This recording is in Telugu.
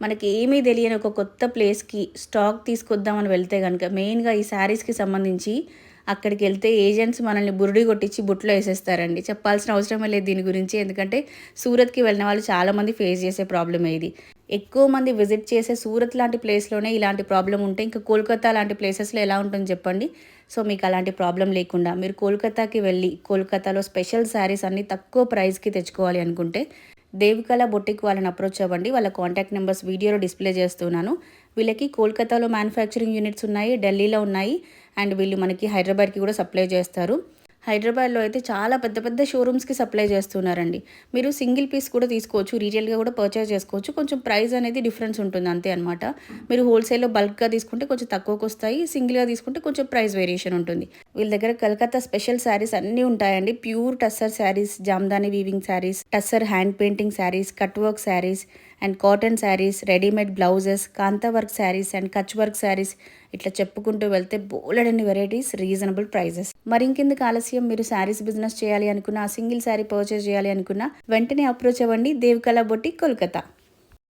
మనకి ఏమీ తెలియని ఒక కొత్త ప్లేస్కి స్టాక్ తీసుకొద్దామని వెళ్తే కనుక మెయిన్గా ఈ శారీస్కి సంబంధించి అక్కడికి వెళ్తే ఏజెంట్స్ మనల్ని బురుడి కొట్టించి బుట్లో వేసేస్తారండి. చెప్పాల్సిన అవసరమే లేదు దీని గురించి. ఎందుకంటే సూరత్కి వెళ్ళిన వాళ్ళు చాలామంది ఫేస్ చేసే ప్రాబ్లమే ఇది. ఎక్కువ మంది విజిట్ చేసే సూరత్ లాంటి ప్లేస్లోనే ఇలాంటి ప్రాబ్లం ఉంటే ఇంకా కోల్కతా లాంటి ప్లేసెస్లో ఎలా ఉంటుందో చెప్పండి. సో మీకు అలాంటి ప్రాబ్లం లేకుండా మీరు కోల్కతాకి వెళ్ళి కోల్కతాలో స్పెషల్ శారీస్ అన్నీ తక్కువ ప్రైస్కి తెచ్చుకోవాలి అనుకుంటే దేవికళ బొటిక్ వాళ్ళని అప్రోచ్ అవ్వండి. వాళ్ళ కాంటాక్ట్ నెంబర్స్ వీడియోలో డిస్ప్లే చేస్తున్నాను. వీళ్ళకి కోల్కతాలో మ్యానుఫ్యాక్చరింగ్ యూనిట్స్ ఉన్నాయి ఢిల్లీలో ఉన్నాయి. అండ్ వీళ్ళు మనకి హైదరాబాద్కి కూడా సప్లై చేస్తారు. హైదరాబాద్లో అయితే చాలా పెద్ద పెద్ద షోరూమ్స్కి సప్లై చేస్తున్నారండి. మీరు సింగిల్ పీస్ కూడా తీసుకోవచ్చు రీటైల్గా కూడా పర్చేస్ చేసుకోవచ్చు. కొంచెం ప్రైస్ అనేది డిఫరెన్స్ ఉంటుంది అంతే అనమాట మీరు హోల్సేల్లో బల్క్గా తీసుకుంటే కొంచెం తక్కువకు వస్తాయి సింగిల్గా తీసుకుంటే కొంచెం ప్రైస్ వేరియేషన్ ఉంటుంది. వీళ్ళ దగ్గర కలకత్తా స్పెషల్ శారీస్ అన్నీ ఉంటాయండి. Pure tussar saris Jamdani weaving saris tussar hand painting saris cut work saris and cotton saris readymade blouses kantha work saris and Kutch work saris ఇట్లా చెప్పుకుంటూ వెళ్తే బోలెడన్ని వెరైటీస్ రీజనబుల్ ప్రైజెస్ మరి ఇంకెందుకు ఆలస్యం? మీరు శారీస్ బిజినెస్ చేయాలి అనుకున్నా సింగిల్ శారీ పర్చేస్ చేయాలి అనుకున్నా వెంటనే అప్రోచ్ అవ్వండి. దేవికళ బొట్టి కోల్కతా.